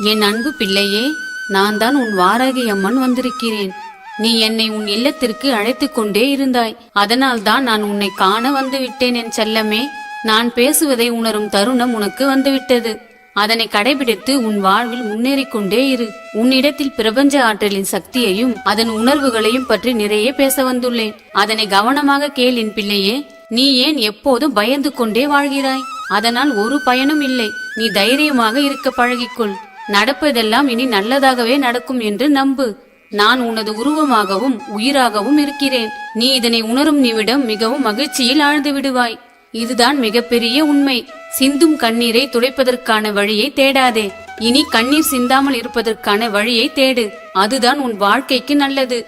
என் அன்பு பிள்ளையே நான் தான் உன் வாராகி அம்மன் வந்திருக்கிறேன். நீ என்னை உன் இல்லத்திற்கு அழைத்து கொண்டே இருந்தாய். அதனால் தான் நான் உன்னை காண வந்து விட்டேன் என் செல்லமே. நான் பேசுவதை உணரும் தருணம் உனக்கு வந்துவிட்டது. அதனை கடைபிடித்து உன் வாழ்வில் முன்னேறிக் கொண்டே இரு. உன்னிடத்தில் பிரபஞ்ச ஆற்றலின் சக்தியையும் அதன் உணர்வுகளையும் பற்றி நிறைய பேச வந்துள்ளேன். அதனை கவனமாக கேள் என் பிள்ளையே. நீ ஏன் எப்போதும் பயந்து கொண்டே வாழ்கிறாய்? அதனால் ஒரு பயனும் இல்லை. நீ தைரியமாக இருக்க பழகிக்கொள். நடப்பதெல்லாம் இனி நல்லதாகவே நடக்கும் என்று நம்பு. நான் உனது உருவமாகவும் உயிராகவும் இருக்கிறேன். நீ இதனை உணரும் நிமிடம் மிகவும் மகிழ்ச்சியில் ஆழ்ந்து விடுவாய். இதுதான் மிகப்பெரிய உண்மை. சிந்தும் கண்ணீரை துடைப்பதற்கான வழியை தேடாதே. இனி கண்ணீர் சிந்தாமல் இருப்பதற்கான வழியை தேடு. அதுதான் உன் வாழ்க்கைக்கு நல்லது.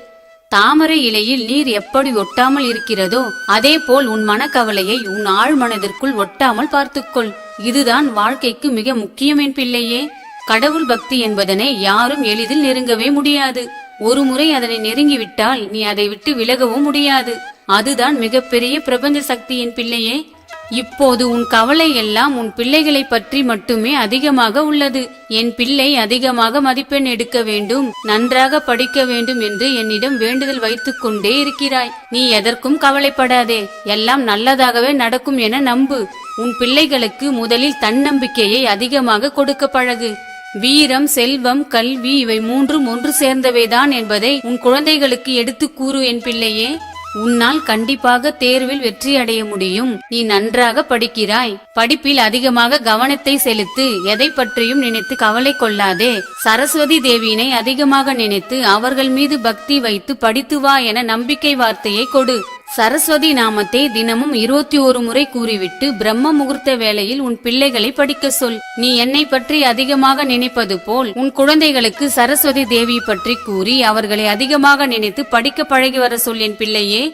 தாமரை இலையில் நீர் எப்படி ஒட்டாமல் இருக்கிறதோ அதே போல் உன் மனக்கவலையை உன் ஆழ் மனதிற்குள் ஒட்டாமல் பார்த்துக்கொள். இதுதான் வாழ்க்கைக்கு மிக முக்கியம் என் பிள்ளையே. கடவுள் பக்தி என்பதனை யாரும் எளிதில் நெருங்கவே முடியாது. ஒரு முறை அதனை நெருங்கிவிட்டால் நீ அதை விட்டு விலகவும் முடியாது. அதுதான் மிகப்பெரிய பிரபஞ்ச சக்தியின் பிள்ளையே. இப்போது உன் கவலை எல்லாம் உன் பிள்ளைகளை பற்றி மட்டுமே அதிகமாக உள்ளது. என் பிள்ளை அதிகமாக மதிப்பெண் எடுக்க வேண்டும் நன்றாக படிக்க வேண்டும் என்று என்னிடம் வேண்டுதல் வைத்துக் கொண்டே இருக்கிறாய். நீ எதற்கும் கவலைப்படாதே. எல்லாம் நல்லதாகவே நடக்கும் என நம்பு. உன் பிள்ளைகளுக்கு முதலில் தன்னம்பிக்கையை அதிகமாக கொடுக்க பழகு. வீரம் செல்வம் கல்வி இவை மூன்றும் ஒன்று சேர்ந்தவைதான் என்பதை உன் குழந்தைகளுக்கு எடுத்துக் கூறு என் பிள்ளையே. உன்னால் கண்டிப்பாக தேர்வில் வெற்றி அடைய முடியும். நீ நன்றாக படிக்கிறாய். படிப்பில் அதிகமாக கவனத்தை செலுத்து. எதை பற்றியும் நினைத்து கவலை கொள்ளாதே. சரஸ்வதி தேவியினை அதிகமாக நினைத்து அவர்கள் மீது பக்தி வைத்து படித்து வா என நம்பிக்கை வார்த்தையை கொடு. சரஸ்வதி நாமத்தை தினமும் இருபத்தி ஒரு முறை கூறிவிட்டு பிரம்ம முகூர்த்த வேளையில் உன் பிள்ளைகளை படிக்க சொல். நீ என்னை பற்றி அதிகமாக நினைப்பது போல் உன் குழந்தைகளுக்கு சரஸ்வதி தேவி பற்றி கூறி அவர்களை அதிகமாக நினைத்து படிக்க பழகி வர சொல் என் பிள்ளையே.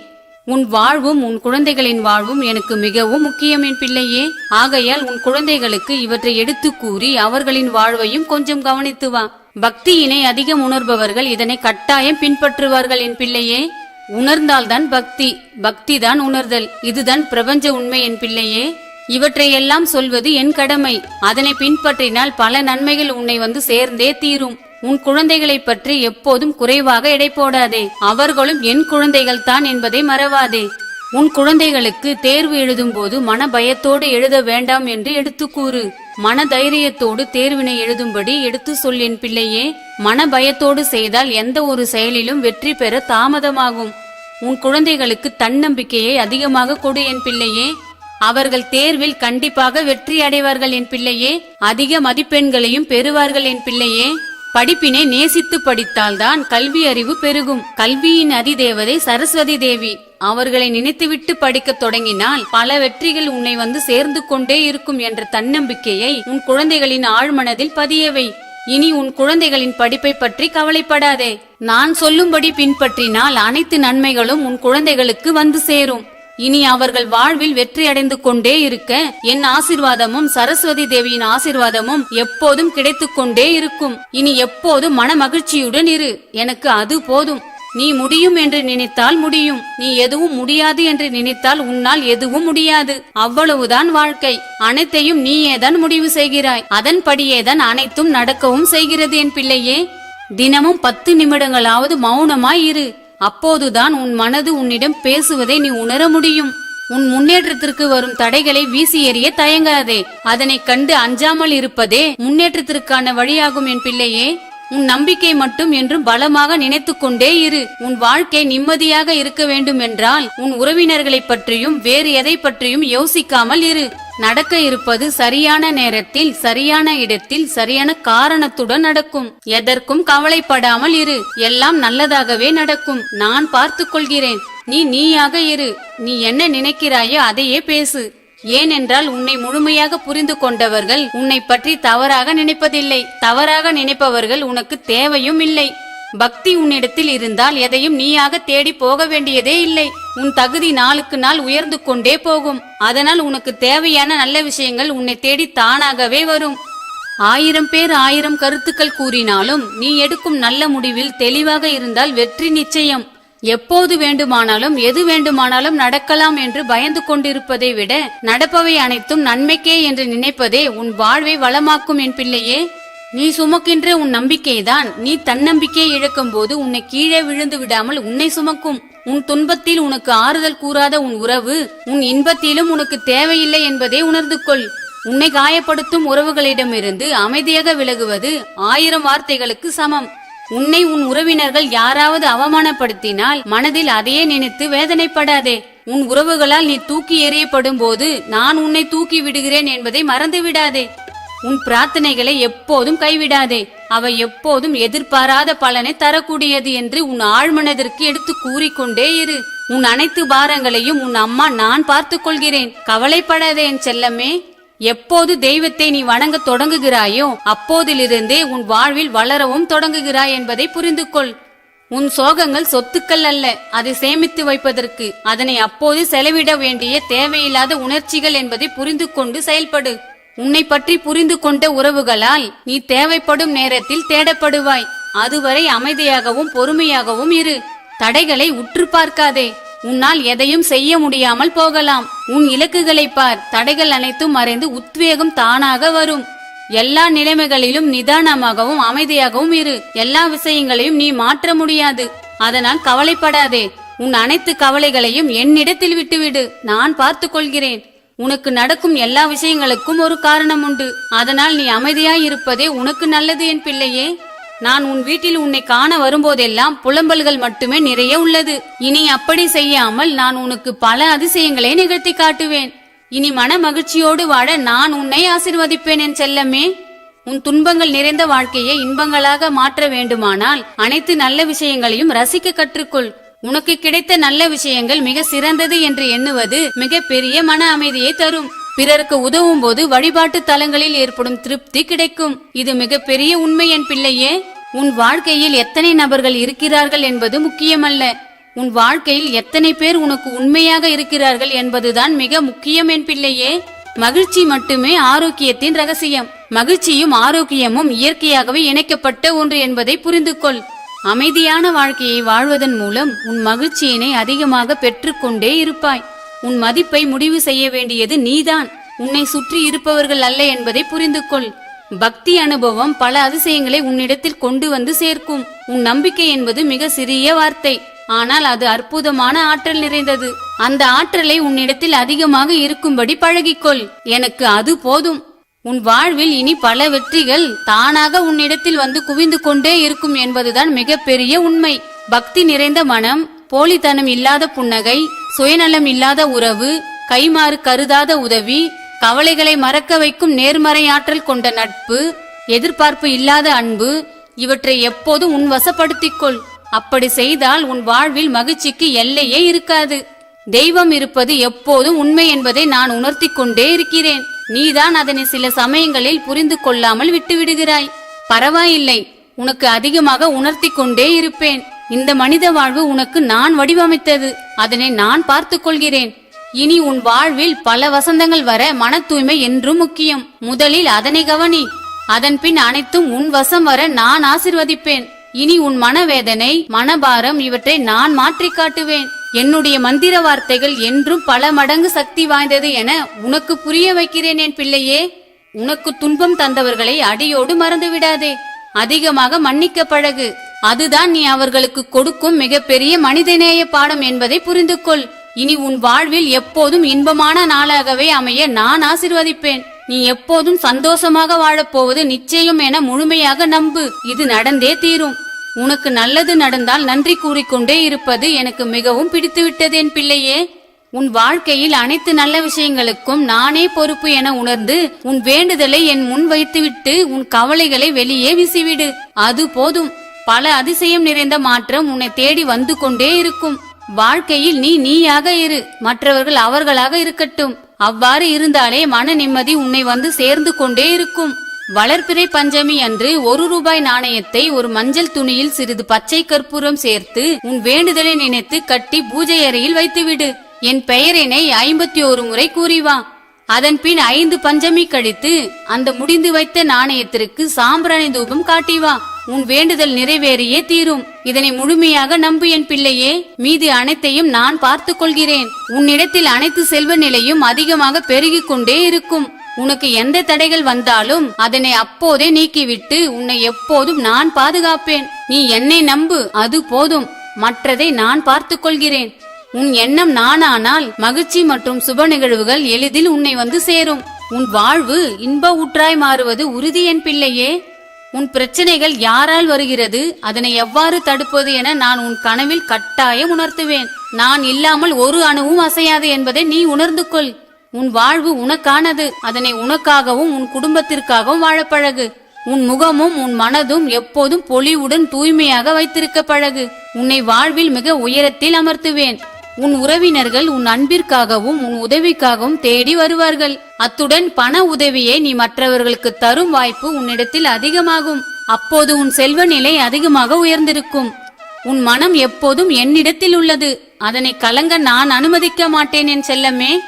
உன் வாழ்வும் உன் குழந்தைகளின் வாழ்வும் எனக்கு மிகவும் முக்கியம் என் பிள்ளையே. ஆகையால் உன் குழந்தைகளுக்கு இவற்றை எடுத்து கூறி அவர்களின் வாழ்வையும் கொஞ்சம் கவனித்து வா. பக்தியினை அதிகம் உணர்பவர்கள் இதனை கட்டாயம் பின்பற்றுவார்கள் என் பிள்ளையே. உணர்ந்தால்தான் பக்தி பக்தி தான் உணர்தல். இதுதான் பிரபஞ்ச உண்மை என் பிள்ளையே. இவற்றையெல்லாம் சொல்வது என் கடமை. அதனை பின்பற்றினால் பல நன்மைகள் உன்னை வந்து சேர்ந்தே தீரும். உன் குழந்தைகளை பற்றி எப்போதும் குறைவாக எடை போடாதே. அவர்களும் என் குழந்தைகள் தான் என்பதை மறவாதே. உன் குழந்தைகளுக்கு தேர்வு எழுதும் போது மன பயத்தோடு எழுத வேண்டாம் என்று எடுத்து கூறு. மன தைரியத்தோடு தேர்வினை எழுதும்படி எடுத்து சொல்லின் என் பிள்ளையே மன பயத்தோடு செய்தால் எந்த ஒரு செயலிலும் வெற்றி பெற தாமதமாகும். உன் குழந்தைகளுக்கு தன்னம்பிக்கையை அதிகமாக கொடு என் பிள்ளையே. அவர்கள் தேர்வில் கண்டிப்பாக வெற்றி அடைவார்கள் என் பிள்ளையே. அதிக மதிப்பெண்களையும் பெறுவார்கள் என் பிள்ளையே. படிப்பினை நேசித்து படித்தால்தான் கல்வி அறிவு பெருகும். கல்வியின் அதிதேவதை சரஸ்வதி தேவி அவர்களை நினைத்துவிட்டு படிக்கத் தொடங்கினால் பல வெற்றிகள் உன்னை வந்து சேர்ந்து கொண்டே இருக்கும் என்ற தன்னம்பிக்கையை உன் குழந்தைகளின் ஆழ்மனதில் பதியவை. இனி உன் குழந்தைகளின் படிப்பை பற்றி கவலைப்படாதே. நான் சொல்லும்படி பின்பற்றினால் அனைத்து நன்மைகளும் உன் குழந்தைகளுக்கு வந்து சேரும். இனி அவர்கள் வாழ்வில் வெற்றி அடைந்து கொண்டே இருக்க என் ஆசிர்வாதமும் சரஸ்வதி தேவியின் ஆசிர்வாதமும் எப்போதும் கிடைத்துக் கொண்டே இருக்கும். இனி எப்போதும் மன மகிழ்ச்சியுடன் இரு. எனக்கு அது போதும். நீ முடியும் என்று நினைத்தால் முடியும். நீ எதுவும் முடியாது என்று நினைத்தால் உன்னால் எதுவும் முடியாது. அவ்வளவுதான் வாழ்க்கை. அனைத்தையும் நீயேதான் முடிவு செய்கிறாய். அதன்படியேதான் அனைத்தும் நடக்கவும் செய்கிறது என் பிள்ளையே. தினமும் பத்து நிமிடங்களாவது மௌனமாய் இரு. அப்போதுதான் உன் மனது உன்னிடம் பேசுவதை நீ உணர முடியும். உன் முன்னேற்றத்திற்கு வரும் தடைகளை வீசி எறிய தயங்காதே. அதனை கண்டு அஞ்சாமல் இருப்பதே முன்னேற்றத்திற்கான வழியாகும் என் பிள்ளையே. உன் நம்பிக்கை மட்டும் என்றும் பலமாக நினைத்து கொண்டே இரு. உன் வாழ்க்கை நிம்மதியாக இருக்க வேண்டும் என்றால் உன் உறவினர்களை பற்றியும் வேறு எதை பற்றியும் யோசிக்காமல் இரு. நடக்க இருப்பது சரியான நேரத்தில் சரியான இடத்தில் சரியான காரணத்துடன் நடக்கும். எதற்கும் கவலைப்படாமல் இரு. எல்லாம் நல்லதாகவே நடக்கும். நான் பார்த்து கொள்கிறேன். நீ நீயாக இரு. நீ என்ன நினைக்கிறாயோ அதையே பேசு. ஏனென்றால் உன்னை முழுமையாக புரிந்து கொண்டவர்கள் உன்னை பற்றி தவறாக நினைப்பதில்லை. தவறாக நினைப்பவர்கள் உனக்கு தேவையும் இல்லை. பக்தி உன்னிடத்தில் இருந்தால் எதையும் நீயாக தேடி போக வேண்டியதே இல்லை. உன் தகுதி நாளுக்கு நாள் உயர்ந்து கொண்டே போகும். அதனால் உனக்கு தேவையான நல்ல விஷயங்கள் உன்னை தேடி தானாகவே வரும். ஆயிரம் பேர் ஆயிரம் கருத்துக்கள் கூறினாலும் நீ எடுக்கும் நல்ல முடிவில் தெளிவாக இருந்தால் வெற்றி நிச்சயம். எப்போது வேண்டுமானாலும் எது வேண்டுமானாலும் நடக்கலாம் என்று பயந்து கொண்டிருப்பதை விட நடப்பவை அனைத்தும் நன்மைக்கே என்று நினைப்பதே உன் வாழ்வை வளமாக்கும் என் பிள்ளையே. நீ சுமக்கின்ற உன் நம்பிக்கைதான். நீ தன்னம்பிக்கையை இழக்கும் போது உன்னை கீழே விழுந்து விடாமல் உன்னை சுமக்கும். உன் துன்பத்தில் உனக்கு ஆறுதல் கூறாத உன் உறவு உன் இன்பத்திலும் உனக்கு தேவையில்லை என்பதை உணர்ந்து கொள். உன்னை காயப்படுத்தும் உறவுகளிடமிருந்து அமைதியாக விலகுவது ஆயிரம் வார்த்தைகளுக்கு சமம். உன்னை உன் உறவினர்கள் யாராவது அவமானப்படுத்தினால் மனதில் அதையே நினைத்து வேதனைப்படாதே. உன் உறவுகளால் நீ தூக்கி எறியப்படும் போது நான் உன்னை தூக்கி விடுகிறேன் என்பதை மறந்து விடாதே உன் பிரார்த்தனைகளை எப்போதும் கைவிடாதே. அவை எப்போதும் எதிர்பாராத பலனை தரக்கூடியது என்று உன் ஆழ்மனதிற்கு எடுத்து கூறிக்கொண்டே இரு. உன் அனைத்து பாரங்களையும் உன் அம்மா நான் பார்த்துக் கொள்கிறேன். கவலைப்படாதே என் செல்லமே. எப்போது தெய்வத்தை நீ வணங்க தொடங்குகிறாயோ அப்போதிலிருந்தே உன் வாழ்வில் வளரவும் தொடங்குகிறாய் என்பதை புரிந்து கொள் உன் சோகங்கள் சொத்துக்கள் அல்ல அதை சேமித்து வைப்பதற்கு. அதனை அப்போது செலவிட வேண்டிய தேவையில்லாத உணர்ச்சிகள் என்பதை புரிந்து கொண்டு செயல்படு. உன்னை பற்றி புரிந்து கொண்ட உறவுகளால் நீ தேவைப்படும் நேரத்தில் தேடப்படுவாய். அதுவரை அமைதியாகவும் பொறுமையாகவும் இரு. தடைகளை உற்று பார்க்காதே. உன்னால் எதையும் செய்ய முடியாமல் போகலாம். உன் இலக்குகளை பார். தடைகள் அனைத்தும் மறைந்து உத்வேகம் தானாக வரும். எல்லா நிலைமைகளிலும் நிதானமாகவும் அமைதியாகவும் இரு. எல்லா விஷயங்களையும் நீ மாற்ற முடியாது. அதனால் கவலைப்படாதே. உன் அனைத்து கவலைகளையும் என்னிடத்தில் விட்டுவிடு. நான் பார்த்துக் கொள்கிறேன். உனக்கு நடக்கும் எல்லா விஷயங்களுக்கும் ஒரு காரணம் உண்டு. அதனால் நீ அமைதியாய் இருப்பதே உனக்கு நல்லது என் பிள்ளையே. நான் உன் வீட்டில் உன்னை காண வரும்போதெல்லாம் புலம்பல்கள் மட்டுமே நிறைய உள்ளது. இனி அப்படி செய்யாமல் நான் உனக்கு பல அதிசயங்களை நிகழ்த்தி காட்டுவேன். இனி மன மகிழ்ச்சியோடு வாழ நான் உன்னை ஆசிர்வதிப்பேன் என் செல்லமே. உன் துன்பங்கள் நிறைந்த வாழ்க்கையை இன்பங்களாக மாற்ற வேண்டுமானால் அனைத்து நல்ல விஷயங்களையும் ரசிக்க கற்றுக்கொள். உனக்கு கிடைத்த நல்ல விஷயங்கள் மிக சிறந்தது என்று எண்ணுவது மிக பெரிய மன அமைதியை தரும். பிறருக்கு உதவும் போது வழிபாட்டு தலங்களில் ஏற்படும் திருப்தி கிடைக்கும். இது மிகப்பெரிய உண்மை என் பிள்ளையே. உன் வாழ்க்கையில் எத்தனை நபர்கள் இருக்கிறார்கள் என்பது முக்கியமல்ல. உன் வாழ்க்கையில் எத்தனை பேர் உனக்கு உண்மையாக இருக்கிறார்கள் என்பதுதான் மிக முக்கியம் என் பிள்ளையே. மகிழ்ச்சி மட்டுமே ஆரோக்கியத்தின் ரகசியம். மகிழ்ச்சியும் ஆரோக்கியமும் இயற்கையாகவே இணைக்கப்பட்ட ஒன்று என்பதை புரிந்து கொள் அமைதியான வாழ்க்கையை வாழ்வதன் மூலம் உன் மகிழ்ச்சியினை அதிகமாக பெற்றுக்கொண்டே இருப்பாய். உன் மதிப்பை முடிவு செய்ய வேண்டியது நீதான். உன்னை சுற்றி இருப்பவர்கள் அல்ல என்பதை புரிந்து கொள் பக்தி அனுபவம் பல அதிசயங்களை உன்னிடத்தில் கொண்டு வந்து சேர்க்கும். உன் நம்பிக்கை என்பது மிக சிறிய வார்த்தை. ஆனால் அது அற்புதமான ஆற்றல் நிறைந்தது. அந்த ஆற்றலை உன்னிடத்தில் அதிகமாக இருக்கும்படி பழகிக்கொள். எனக்கு அது போதும். உன் வாழ்வில் இனி பல வெற்றிகள் தானாக உன்னிடத்தில் வந்து குவிந்து கொண்டே இருக்கும் என்பதுதான் மிகப்பெரிய உண்மை. பக்தி நிறைந்த மனம் போலித்தனம் இல்லாத புன்னகை சுயநலம் இல்லாத உறவு கைமாறு கருதாத உதவி கவலைகளை மறக்க வைக்கும் நேர்மறையாற்றல் கொண்ட நட்பு எதிர்பார்ப்பு இல்லாத அன்பு இவற்றை எப்போதும் உன் வசப்படுத்திக்கொள் அப்படி செய்தால் உன் வாழ்வில் மகிழ்ச்சிக்கு எல்லையே இருக்காது. தெய்வம் இருப்பது எப்போதும் உண்மை என்பதை நான் உணர்த்தி கொண்டே இருக்கிறேன். நீதான் அதனை சில சமயங்களில் புரிந்து கொள்ளாமல் விட்டுவிடுகிறாய். பரவாயில்லை உனக்கு அதிகமாக உணர்த்திக் கொண்டே இருப்பேன். இந்த மனித வாழ்வு உனக்கு நான் வடிவமைத்தது. அதனை நான் பார்த்து கொள்கிறேன். இனி உன் வாழ்வில் பல வசந்தங்கள் வர மன தூய்மை என்றும் முக்கியம். முதலில் அதனை கவனி. அதன் பின் அனைத்தும் உன் வசம் வர நான் ஆசிர்வதிப்பேன். இனி உன் மனவேதனை மனபாரம் இவற்றை நான் மாற்றி காட்டுவேன். என்னுடைய மந்திர வார்த்தைகள் என்றும் பல மடங்கு சக்தி வாய்ந்தது என உனக்கு புரிய வைக்கிறேன் என் பிள்ளையே. உனக்கு துன்பம் தந்தவர்களை அடியோடு மறந்து விடாதே அதிகமாக மன்னிக்க பழகு. அதுதான் நீ அவர்களுக்கு கொடுக்கும் மிகப்பெரிய மனிதநேய பாடம் என்பதை புரிந்து கொள் இனி உன் வாழ்வில் எப்போதும் இன்பமான நாளாகவே அமைய நான் ஆசிர்வதிப்பேன். நீ எப்போதும் சந்தோஷமாக வாழப்போவது நிச்சயம் என முழுமையாக நம்பு. இது நடந்தே தீரும். உனக்கு நல்லது நடந்தால் நன்றி கூறிக்கொண்டே இருப்பது எனக்கு மிகவும் பிடித்துவிட்டது என் பிள்ளையே. உன் வாழ்க்கையில் அனைத்து நல்ல விஷயங்களுக்கும் நானே பொறுப்பு என உணர்ந்து உன் வேண்டுதலை என் முன் வைத்துவிட்டு உன் கவலைகளை வெளியே வீசிவிடு. அது போதும். பல அதிசயம் நிறைந்த மாற்றம் உன்னை தேடி வந்து கொண்டே இருக்கும். வாழ்க்கையில் நீ நீயாக இரு. மற்றவர்கள் அவர்களாக இருக்கட்டும். அவ்வாறு இருந்தாலே மன நிம்மதி உன்னை வந்து சேர்ந்து கொண்டே இருக்கும். வளர்பிறை பஞ்சமி அன்று ஒரு ரூபாய் நாணயத்தை ஒரு மஞ்சள் துணியில் சிறிது பச்சை கற்பூரம் சேர்த்து உன் வேண்டுதலை நினைத்து கட்டி பூஜை அறையில் வைத்துவிடு. என் பெயரினை ஐம்பத்தி ஒரு முறை கூறி வா அதன் பின் ஐந்து பஞ்சமி கழித்து அந்த முடிந்து வைத்த நாணயத்திற்கு சாம்பிராணி தூபம் காட்டி வா உன் வேண்டுதல் நிறைவேறியே தீரும். இதனை முழுமையாக நம்பு என் பிள்ளையே. மீது அனைத்தையும் நான் பார்த்துக் கொள்கிறேன். உன்னிடத்தில் அனைத்து செல்வ நிலையும் அதிகமாக பெருகிக் கொண்டே இருக்கும். உனக்கு எந்த தடைகள் வந்தாலும் அதனை அப்போதே நீக்கிவிட்டு உன்னை எப்போதும் நான் பாதுகாப்பேன். நீ என்னை நம்பு அது போதும். மற்றதை நான் பார்த்துக் கொள்கிறேன். உன் எண்ணம் நானானால் மகிழ்ச்சி மற்றும் சுப நிகழ்வுகள் எளிதில் உன்னை வந்து சேரும். உன் வாழ்வு இன்ப ஊற்றாய் மாறுவது உறுதி என் பிள்ளையே. உன் பிரச்சனைகள் யாரால் வருகிறது? அதனை எவ்வாறு தடுப்பது என நான் உன் கனவில் கட்டாயம் உணர்த்துவேன். நான் இல்லாமல் ஒரு அணுவும் அசையாது என்பதை நீ உணர்ந்து கொள். உன் வாழ்வு உனக்கானது. அதனை உனக்காகவும் உன் குடும்பத்திற்காகவும் வாழ பழகு. உன் முகமும் உன் மனதும் எப்போதும் பொலிவுடன் தூய்மையாக வைத்திருக்க பழகு. உன்னை வாழ்வில் மிக உயரத்தில் அமர்த்துவேன். உன் உறவினர்கள் உன் அன்பிற்காகவும் உன் உதவிக்காகவும் தேடி வருவார்கள். அத்துடன் பண உதவியை நீ மற்றவர்களுக்கு தரும் வாய்ப்பு உன்னிடத்தில் அதிகமாகும். அப்போது உன் செல்வ நிலை அதிகமாக உயர்ந்திருக்கும். உன் மனம் எப்போதும் என்னிடத்தில் உள்ளது. அதனை கலங்க நான் அனுமதிக்க மாட்டேன் என் செல்லமே.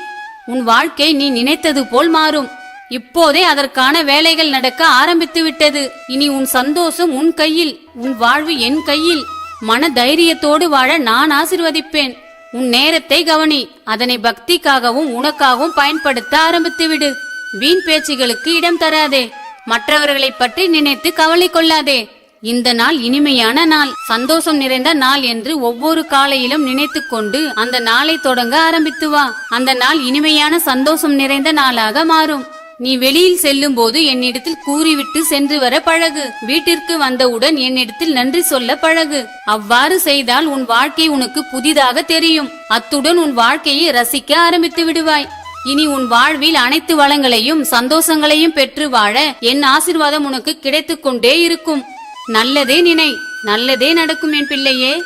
உன் வாழ்க்கை நீ நினைத்தது போல் மாறும். இப்போதே அதற்கான வேலைகள் நடக்க ஆரம்பித்து விட்டது. இனி உன் சந்தோஷம் உன் கையில் உன் வாழ்வு என் கையில். மன தைரியத்தோடு வாழ நான் ஆசிர்வதிப்பேன். உன் நேரத்தை கவனி. அதனை பக்திக்காகவும் உனக்காகவும் பயன்படுத்த ஆரம்பித்து விடு. வீண் பேச்சுகளுக்கு இடம் தராதே. மற்றவர்களைப் பற்றி நினைத்து கவலை கொள்ளாதே. இந்த நாள் இனிமையான நாள். சந்தோஷம் நிறைந்த நாள் என்று ஒவ்வொரு காலையிலும் நினைத்து கொண்டு அந்த நாளை தொடங்க ஆரம்பித்து வா. அந்த நாள் இனிமையான சந்தோஷம் நிறைந்த நாளாக மாறும். நீ வெளியில் செல்லும் போது என்னிடத்தில் கூறிவிட்டு சென்று வர பழகு. வீட்டிற்கு வந்தவுடன் என்னிடத்தில் நன்றி சொல்ல பழகு. அவ்வாறு செய்தால் உன் வாழ்க்கை உனக்கு புதிதாக தெரியும். அத்துடன் உன் வாழ்க்கையை ரசிக்க ஆரம்பித்து விடுவாய். இனி உன் வாழ்வில் அனைத்து வளங்களையும் சந்தோஷங்களையும் பெற்று வாழ என் ஆசிர்வாதம் உனக்கு கிடைத்துக்கொண்டே இருக்கும். நல்லதே நினை. நல்லதே நடக்கும் என் பிள்ளையே.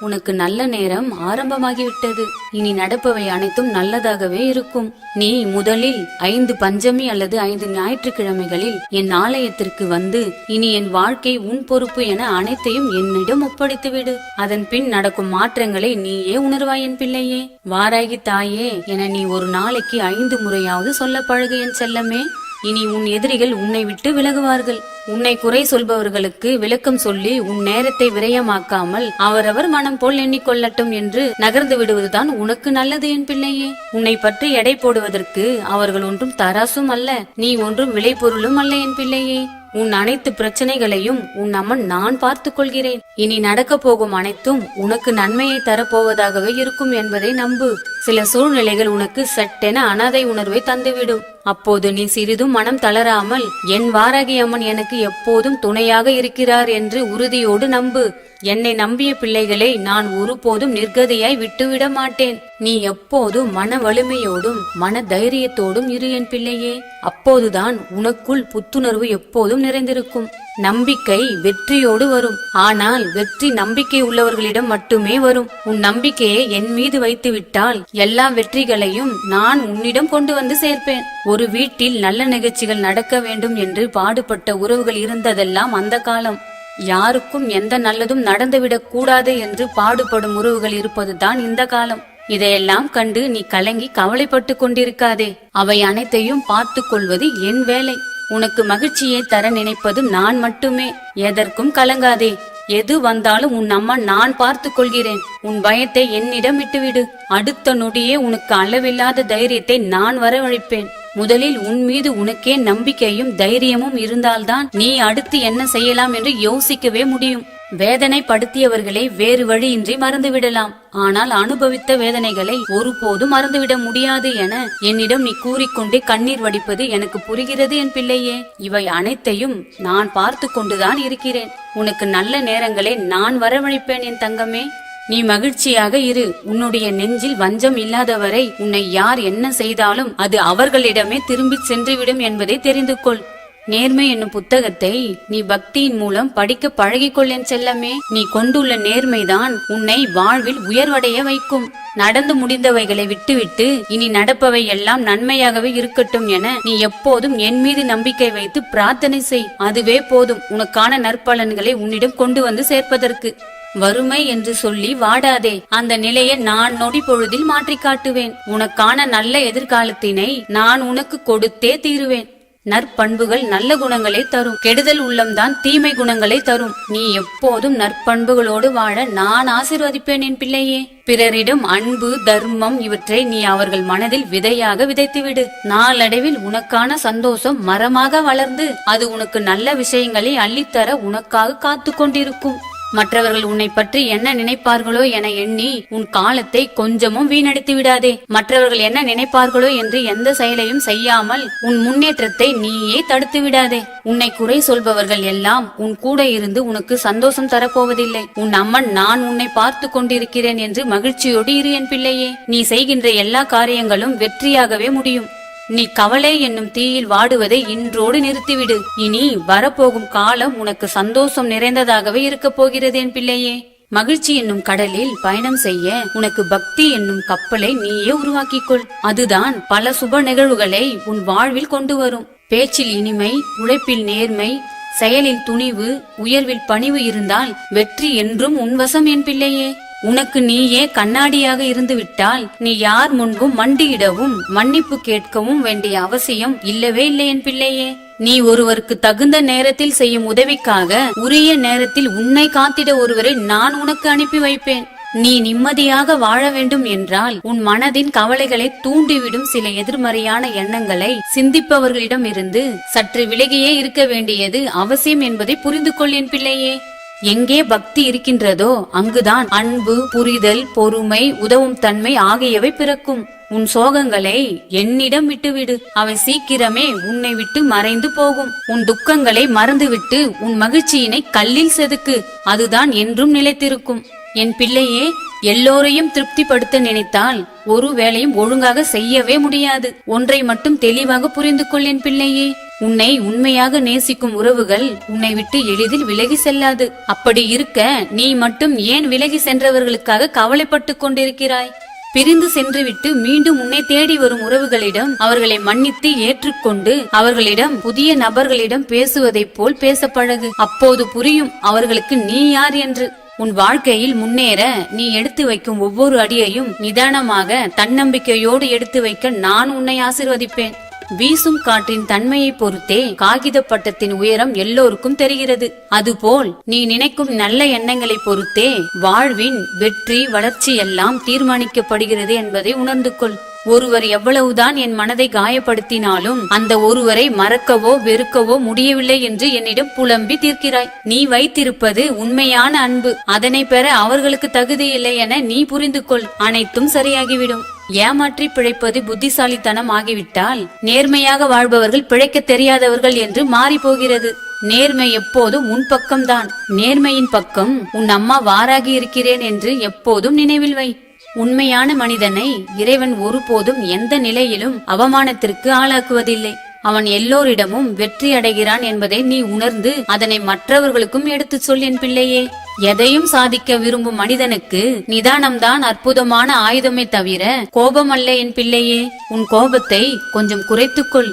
உனக்கு நல்ல நேரம் ஆரம்பமாகிவிட்டது. இனி நடப்பவை அனைத்தும் நல்லதாகவே இருக்கும். நீ முதலில் ஐந்து பஞ்சமி அல்லது ஐந்து ஞாயிற்றுக்கிழமைகளில் என் ஆலயத்திற்கு வந்து இனி என் வாழ்க்கை உன் பொறுப்பு என அனைத்தையும் என்னிடம் ஒப்படைத்துவிடு. அதன் பின் நடக்கும் மாற்றங்களை நீயே உணர்வாய் என் பிள்ளையே. வாராகி தாயே என நீ ஒரு நாளைக்கு ஐந்து முறையாவது சொல்ல பழகு என் செல்லமே. இனி உன் எதிரிகள் உன்னை விட்டு விலகுவார்கள். உன்னை குறை சொல்பவர்களுக்கு விளக்கம் சொல்லி உன் நேரத்தை விரயமாக்காமல் அவரவர் மனம் போல் எண்ணிக்கொள்ளட்டும் என்று நகர்ந்து விடுவதுதான் உனக்கு நல்லது என் பிள்ளையே. உன்னை பற்றி எடை போடுவதற்கு அவர்கள் ஒன்றும் தராசும் அல்ல. நீ ஒன்றும் விளைபொருளும் அல்ல என் பிள்ளையே. உன் அனைத்து பிரச்சனைகளையும் உன் அம்மன் நான் பார்த்துக் கொள்கிறேன். இனி நடக்க போகும் அனைத்தும் உனக்கு நன்மையை தரப்போவதாகவே இருக்கும் என்பதை நம்பு. சில சூழ்நிலைகள் உனக்கு சட்டென அனாதை உணர்வை தந்துவிடும். அப்போது நீ சிறிதும் மனம் தளராமல் என் வாராகி அம்மன் எனக்கு எப்போதும் துணையாக இருக்கிறார் என்று உறுதியோடு நம்பு. என்னை நம்பிய பிள்ளைகளை நான் ஒருபோதும் நிர்கதியாய் விட்டுவிட மாட்டேன். நீ எப்போதும் மன வலிமையோடும் மன தைரியத்தோடும் இரு என் பிள்ளையே. அப்போதுதான் உனக்குள் புத்துணர்வு எப்போதும் நிறைந்திருக்கும். நம்பிக்கை வெற்றியோடு வரும். ஆனால் வெற்றி நம்பிக்கை உள்ளவர்களிடம் மட்டுமே வரும். உன் நம்பிக்கையை என் மீது வைத்து விட்டால் எல்லா வெற்றிகளையும் நான் உன்னிடம் கொண்டு வந்து சேர்ப்பேன். ஒரு வீட்டில் நல்ல நிகழ்ச்சிகள் நடக்க வேண்டும் என்று பாடுபட்ட உறவுகள் இருந்ததெல்லாம் அந்த காலம். யாருக்கும் எந்த நல்லதும் நடந்துவிடக் கூடாது என்று பாடுபடும் உறவுகள் இருப்பதுதான் இந்த காலம். இதையெல்லாம் கண்டு நீ கலங்கி கவலைப்பட்டு கொண்டிருக்காதே. அவை அனைத்தையும் பார்த்துக் கொள்வது என் வேலை. உனக்கு மகிழ்ச்சியை தர நினைப்பதும் நான் மட்டுமே. எதற்கும் கலங்காதே. எது வந்தாலும் உன் அம்மா நான் பார்த்து கொள்கிறேன். உன் பயத்தை என்னிடம் விட்டுவிடு. அடுத்த நொடியே உனக்கு அளவில்லாத தைரியத்தை நான் வரவழைப்பேன். முதலில் உன் மீது உனக்கே நம்பிக்கையும் தைரியமும் இருந்தால்தான் நீ அடுத்து என்ன செய்யலாம் என்று யோசிக்கவே முடியும். வேதனைப்படுத்தியவர்களை வேறு வழியின்றி மறந்துவிடலாம். ஆனால் அனுபவித்த வேதனைகளை ஒருபோதும் மறந்துவிட முடியாது என என்னிடம் நீ கூறிக்கொண்டே கண்ணீர் வடிப்பது எனக்கு புரிகிறது என் பிள்ளையே. இவை அனைத்தையும் நான் பார்த்து கொண்டுதான் இருக்கிறேன். உனக்கு நல்ல நேரங்களை நான் வரவழைப்பேன் என் தங்கமே. நீ மகிழ்ச்சியாக இரு. உன்னுடைய நெஞ்சில் வஞ்சம் இல்லாதவரை உன்னை யார் என்ன செய்தாலும் அது அவர்களிடமே திரும்பிச் சென்றுவிடும் என்பதை தெரிந்து கொள். நேர்மை என்னும் புத்தகத்தை நீ பக்தியின் மூலம் படிக்க பழகிக்கொள்ளேன் செல்லமே. நீ கொண்டுள்ள நேர்மைதான் உன்னை வாழ்வில் உயர்வடைய வைக்கும். நடந்து முடிந்தவைகளை விட்டுவிட்டு இனி நடப்பவை எல்லாம் நன்மையாகவே இருக்கட்டும் என நீ எப்போதும் என் மீது நம்பிக்கை வைத்து பிரார்த்தனை செய். அதுவே போதும் உனக்கான நற்பலன்களை உன்னிடம் கொண்டு வந்து சேர்ப்பதற்கு. வறுமை என்று சொல்லி வாடாதே. அந்த நிலையை நான் நொடி பொழுதில் மாற்றி காட்டுவேன் உனக்கான நல்ல எதிர்காலத்தினை நான் உனக்கு கொடுத்தே தீருவேன். நற்பண்புகள் நல்ல குணங்களை தரும். கெடுதல் உள்ளம்தான் தீமை குணங்களை தரும். நீ எப்போதும் நற்பண்புகளோடு வாழ நான் ஆசிர்வதிப்பேன் என் பிள்ளையே. பிறரிடம் அன்பு தர்மம் இவற்றை நீ அவர்கள் மனதில் விதையாக விதைத்துவிடு. நாளடைவில் உனக்கான சந்தோஷம் மரமாக வளர்ந்து அது உனக்கு நல்ல விஷயங்களை அள்ளித்தர உனக்காக காத்து கொண்டிருக்கும் மற்றவர்கள் உன்னை பற்றி என்ன நினைப்பார்களோ என எண்ணி உன் காலத்தை கொஞ்சமும் வீணடித்து விடாதே. மற்றவர்கள் என்ன நினைப்பார்களோ என்று எந்த செயலையும் செய்யாமல் உன் முன்னேற்றத்தை நீயே தடுத்து விடாதே. உன்னை குறை சொல்பவர்கள் எல்லாம் உன் கூட இருந்து உனக்கு சந்தோஷம் தரப்போவதில்லை. உன் அம்மன் நான் உன்னை பார்த்து கொண்டிருக்கிறேன் என்று மகிழ்ச்சியோடு இரு என் பிள்ளையே. நீ செய்கின்ற எல்லா காரியங்களும் வெற்றியாகவே முடியும். நீ கவலை என்னும் தீயில் வாடுவதை இன்றோடு நிறுத்திவிடு. இனி வரப்போகும் காலம் உனக்கு சந்தோஷம் நிறைந்ததாகவே இருக்கப் போகிறது என் பிள்ளையே. மகிழ்ச்சி என்னும் கடலில் பயணம் செய்ய உனக்கு பக்தி என்னும் கப்பலை நீயே உருவாக்கிக்கொள். அதுதான் பல சுப நிகழ்வுகளை உன் வாழ்வில் கொண்டு வரும். பேச்சில் இனிமை உழைப்பில் நேர்மை செயலில் துணிவு உயர்வில் பணிவு இருந்தால் வெற்றி என்றும் உன்வசம் என் பிள்ளையே. உனக்கு நீயே கண்ணாடியாக இருந்துவிட்டால் நீ யார் முன்பும் மண்டியிடவும் மன்னிப்பு கேட்கவும் வேண்டிய அவசியம் இல்லவே இல்லை என் பிள்ளையே. நீ ஒருவருக்கு தகுந்த நேரத்தில் செய்யும் உதவிக்காக உரிய நேரத்தில் உன்னை காத்திட ஒருவரை நான் உனக்கு அனுப்பி வைப்பேன். நீ நிம்மதியாக வாழ வேண்டும் என்றால் உன் மனதின் கவலைகளை தூண்டிவிடும் சில எதிர்மறையான எண்ணங்களை சிந்திப்பவர்களிடம் இருந்து சற்று விலகியே இருக்க வேண்டியது அவசியம் என்பதை புரிந்து கொள்ளேன் பிள்ளையே. எங்கே பக்தி இருக்கின்றதோ அங்குதான் அன்பு புரிதல் பொறுமை உதவும் தன்மை ஆகியவை பிறக்கும். உன் சோகங்களை என்னிடம் விட்டுவிடு. அவை சீக்கிரமே உன்னை விட்டு மறைந்து போகும். உன் துக்கங்களை மறந்துவிட்டு உன் மகிழ்ச்சியினை கல்லில் செதுக்கு. அதுதான் என்றும் நிலைத்திருக்கும். என் பிள்ளையே எல்லோரையும் திருப்திப்படுத்த நினைத்தால் ஒரு வேலையும் ஒழுங்காக செய்யவே முடியாது. ஒன்றை மட்டும் தெளிவாக புரிந்து கொள் என் பிள்ளையே. உன்னை உண்மையாக நேசிக்கும் உறவுகள் உன்னை விட்டு எளிதில் விலகி செல்லாது. அப்படி இருக்க நீ மட்டும் ஏன் விலகி சென்றவர்களுக்காக கவலைப்பட்டு கொண்டிருக்கிறாய்? பிரிந்து சென்றுவிட்டு மீண்டும் உன்னை தேடி வரும் உறவுகளிடம் அவர்களை மன்னித்து ஏற்றுக்கொண்டு அவர்களிடம் புதிய நபர்களிடம் பேசுவதைப் போல் பேச பழகு அப்போது புரியும் அவர்களுக்கு நீ யார் என்று. உன் வாழ்க்கையில் முன்னேற நீ எடுத்து வைக்கும் ஒவ்வொரு அடியையும் நிதானமாக தன்னம்பிக்கையோடு எடுத்து வைக்க நான் உன்னை ஆசிர்வதிப்பேன். வீசும் காற்றின் தன்மையை பொறுத்தே காகித பட்டத்தின் உயரம் எல்லோருக்கும் தெரிகிறது. அதுபோல் நீ நினைக்கும் நல்ல எண்ணங்களை பொறுத்தே வாழ்வின் வெற்றி வளர்ச்சி எல்லாம் தீர்மானிக்கப்படுகிறது என்பதை உணர்ந்து கொள். ஒருவர் எவ்வளவுதான் என் மனதை காயப்படுத்தினாலும் அந்த ஒருவரை மறக்கவோ வெறுக்கவோ முடியவில்லை என்று என்னிடம் புலம்பி தீர்க்கிறாய். நீ வைத்திருப்பது உண்மையான அன்பு. அதனை பெற அவர்களுக்கு தகுதி இல்லை என நீ புரிந்து கொள் அனைத்தும் சரியாகிவிடும். ஏமாற்றி பிழைப்பது புத்திசாலித்தனம் ஆகிவிட்டால் நேர்மையாக வாழ்பவர்கள் பிழைக்க தெரியாதவர்கள் என்று மாறி போகிறது நேர்மை எப்போதும் உன் பக்கம்தான். நேர்மையின் பக்கம் உன் அம்மா வாராகி இருக்கிறேன் என்று எப்போதும் நினைவில் வை. உண்மையான மனிதனை இறைவன் ஒருபோதும் எந்த நிலையிலும் அவமானத்திற்கு ஆளாக்குவதில்லை. அவன் எல்லோரிடமும் வெற்றி அடைகிறான் என்பதை நீ உணர்ந்து அதனை மற்றவர்களுக்கும் எடுத்துச் சொல் என் பிள்ளையே. எதையும் சாதிக்க விரும்பும் மனிதனுக்கு நிதானம்தான் அற்புதமான ஆயுதமே தவிர கோபம் அல்ல என் பிள்ளையே. உன் கோபத்தை கொஞ்சம் குறைத்துக்கொள்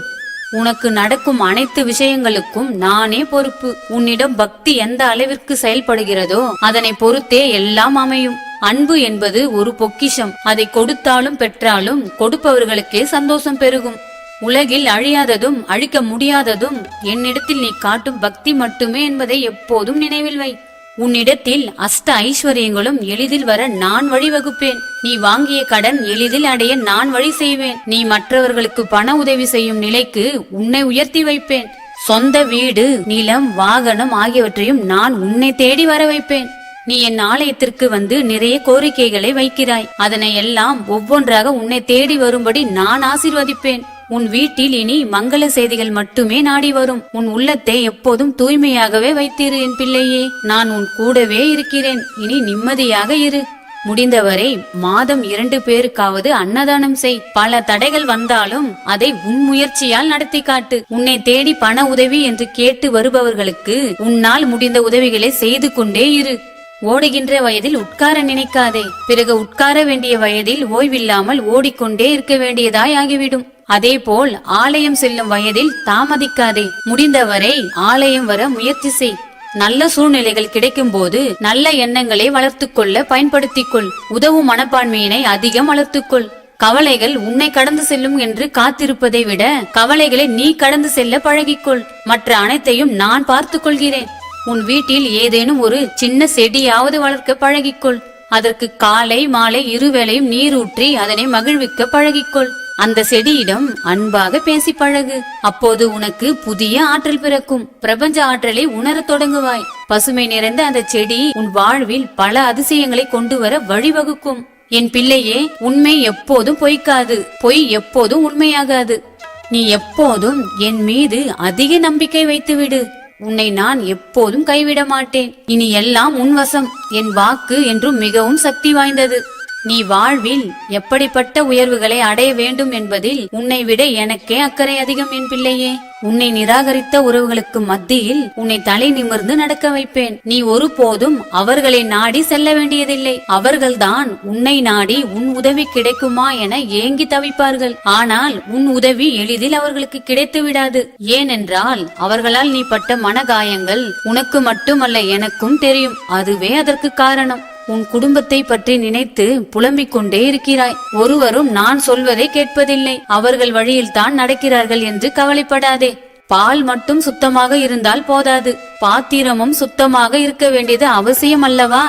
உனக்கு நடக்கும் அனைத்து விஷயங்களுக்கும் நானே பொறுப்பு. உன்னிடம் பக்தி எந்த அளவிற்கு செயல்படுகிறதோ அதனை பொறுத்தே எல்லாம் அமையும். அன்பு என்பது ஒரு பொக்கிஷம். அதை கொடுத்தாலும் பெற்றாலும் கொடுப்பவர்களுக்கே சந்தோஷம் பெருகும். உலகில் அழியாததும் அழிக்க முடியாததும் என்னிடத்தில் நீ காட்டும் பக்தி மட்டுமே என்பதை எப்போதும் நினைவில் வை. உன்னிடத்தில் அஷ்ட ஐஸ்வர்யங்களும் எளிதில் வர நான் வழிவகுப்பேன். நீ வாங்கிய கடன் எளிதில் அடைய நான் வழி செய்வேன். நீ மற்றவர்களுக்கு பண உதவி செய்யும் நிலைக்கு உன்னை உயர்த்தி வைப்பேன். சொந்த வீடு நிலம் வாகனம் ஆகியவற்றையும் நான் உன்னை தேடி வர வைப்பேன். நீ என் ஆலயத்திற்கு வந்து நிறைய கோரிக்கைகளை வைக்கிறாய். அதனை எல்லாம் ஒவ்வொன்றாக உன்னை தேடி வரும்படி நான் ஆசிர்வதிப்பேன். உன் வீட்டில் இனி மங்கள செய்திகள் மட்டுமே நாடி வரும். உன் உள்ளத்தை எப்போதும் தூய்மையாகவே வைத்திரு என் பிள்ளையே. நான் உன் கூடவே இருக்கிறேன். இனி நிம்மதியாக இரு. முடிந்தவரை மாதம் இரண்டு பேருக்காவது அன்னதானம் செய். பல தடைகள் வந்தாலும் அதை உன் முயற்சியால் நடத்தி காட்டு. உன்னை தேடி பண உதவி என்று கேட்டு வருபவர்களுக்கு உன்னால் முடிந்த உதவிகளை செய்து கொண்டே இரு. ஓடுகின்ற வயதில் உட்கார நினைக்காதே. பிறகு உட்கார வேண்டிய வயதில் ஓய்வில்லாமல் ஓடிக்கொண்டே இருக்க வேண்டியதாய் ஆகிவிடும். அதேபோல் ஆலயம் செல்லும் வயதில் தாமதிக்காதே. முடிந்தவரை ஆலயம் வர முயற்சி செய். நல்ல சூழ்நிலைகள் கிடைக்கும் போது நல்ல எண்ணங்களை வளர்த்துக்கொள்ள பயன்படுத்திக்கொள். பயன்படுத்திக் கொள் உதவும் மனப்பான்மையினை அதிகம் வளர்த்துக்கொள். கவலைகள் உன்னை கடந்து செல்லும் என்று காத்திருப்பதை விட கவலைகளை நீ கடந்து செல்ல பழகிக்கொள். மற்ற அனைத்தையும் நான் பார்த்துக் கொள்கிறேன். உன் வீட்டில் ஏதேனும் ஒரு சின்ன செடியாவது வளர்க்க பழகிக்கொள். அதற்கு காலை மாலை இருவேளையும் நீர் ஊற்றி அதனை மகிழ்விக்க பழகிக்கொள். அந்த செடியிடம் அன்பாக பேசி பழகு. அப்போது உனக்கு புதிய ஆற்றல் பிறக்கும். பிரபஞ்ச ஆற்றலை உணரத் தொடங்குவாய். பசுமை நிறைந்த அந்த செடி உன் வாழ்வில் பல அதிசயங்களை கொண்டு வர வழிவகுக்கும். என் பிள்ளையே உண்மை எப்போதும் பொய்க்காது. பொய் எப்போதும் உண்மையாகாது. நீ எப்போதும் என் மீது அதிக நம்பிக்கை வைத்துவிடு. உன்னை நான் எப்போதும் கைவிட மாட்டேன் இனி எல்லாம் உன் வசம். என் வாக்கு என்றும் மிகவும் சக்தி வாய்ந்தது. நீ வாழ்வில் எப்படிப்பட்ட உயர்வுகளை அடைய வேண்டும் என்பதில் உன்னை விட எனக்கே அக்கறை அதிகம் என் பிள்ளையே. உன்னை நிராகரித்த உறவுகளுக்கு மத்தியில் உன்னை தலை நிமிர்ந்து நடக்க வைப்பேன். நீ ஒருபோதும் அவர்களை நாடி செல்ல வேண்டியதில்லை. அவர்கள்தான் உன்னை நாடி உன் உதவி கிடைக்குமா என ஏங்கி தவிப்பார்கள். ஆனால் உன் உதவி எளிதில் அவர்களுக்கு கிடைத்து விடாது. ஏனென்றால் அவர்களால் நீ பட்ட மனகாயங்கள் உனக்கு மட்டுமல்ல எனக்கும் தெரியும். அதுவே அதற்கு காரணம். உன் குடும்பத்தை பற்றி நினைத்து புலம்பிக் கொண்டே இருக்கிறாய். ஒருவரும் நான் சொல்வதை கேட்பதில்லை. அவர்கள் வழியில் தான் நடக்கிறார்கள் என்று கவலைப்படாதே. பால் மட்டும் சுத்தமாக இருந்தால் போதாது. பாத்திரமும் சுத்தமாக இருக்க வேண்டியது அவசியம் அல்லவா?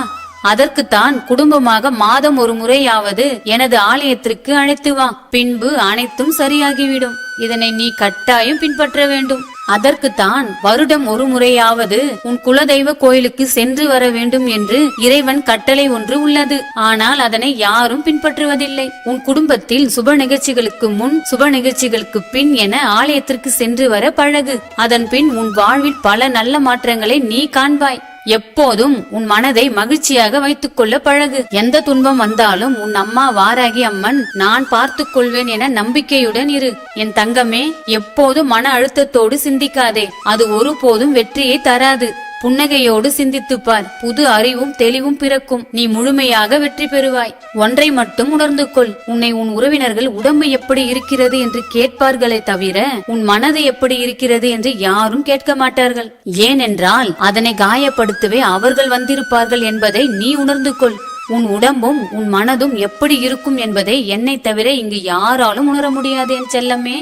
அதற்குத்தான் குடும்பமாக மாதம் ஒரு முறையாவது எனது ஆலயத்திற்கு அழைத்து வா. பின்பு அனைத்தும் சரியாகிவிடும். இதனை நீ கட்டாயம் பின்பற்ற வேண்டும். அதற்குத்தான் வருடம் ஒரு முறையாவது உன் குலதெய்வ கோயிலுக்கு சென்று வர வேண்டும் என்று இறைவன் கட்டளை ஒன்று உள்ளது. ஆனால் அதனை யாரும் பின்பற்றுவதில்லை. உன் குடும்பத்தில் சுப நிகழ்ச்சிகளுக்கு முன் சுப நிகழ்ச்சிகளுக்கு பின் என ஆலயத்திற்கு சென்று வர பழகு. அதன் பின் உன் வாழ்வில் பல நல்ல மாற்றங்களை நீ காண்பாய். எப்போதும் உன் மனதை மகிழ்ச்சியாக வைத்துக் கொள்ள பழகு. எந்த துன்பம் வந்தாலும் உன் அம்மா வாராகி அம்மன் நான் பார்த்துக் கொள்வேன் என நம்பிக்கையுடன் இரு. என் தங்கமே எப்போதும் மன அழுத்தத்தோடு சிந்திக்காதே. அது ஒருபோதும் வெற்றியை தராது. புன்னகையோடு சிந்தித்துப்பார் புது அறிவும் தெளிவும் பிறக்கும். நீ முழுமையாக வெற்றி பெறுவாய். ஒன்றை மட்டும் உணர்ந்து கொள். உன்னை உன் உறவினர்கள் உடம்பு எப்படி இருக்கிறது என்று கேட்பார்களே தவிர உன் மனது எப்படி இருக்கிறது என்று யாரும் கேட்க மாட்டார்கள். ஏனென்றால் அதனை காயப்படுத்தவே அவர்கள் வந்திருப்பார்கள் என்பதை நீ உணர்ந்து கொள். உன் உடம்பும் உன் மனதும் எப்படி இருக்கும் என்பதை என்னை தவிர இங்கு யாராலும் உணர முடியாது என் செல்லமே.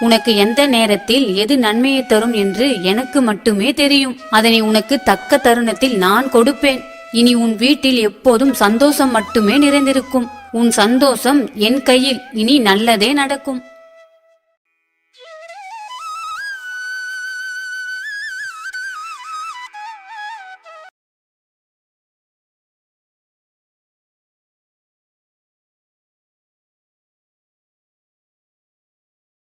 உனக்கு எந்த நேரத்தில் எது நன்மையை தரும் என்று எனக்கு மட்டுமே தெரியும். அதனை உனக்கு தக்க தருணத்தில் நான் கொடுப்பேன். இனி உன் வீட்டில் எப்போதும் சந்தோஷம் மட்டுமே நிறைந்திருக்கும். உன் சந்தோஷம் என் கையில் இனி நல்லதே நடக்கும்.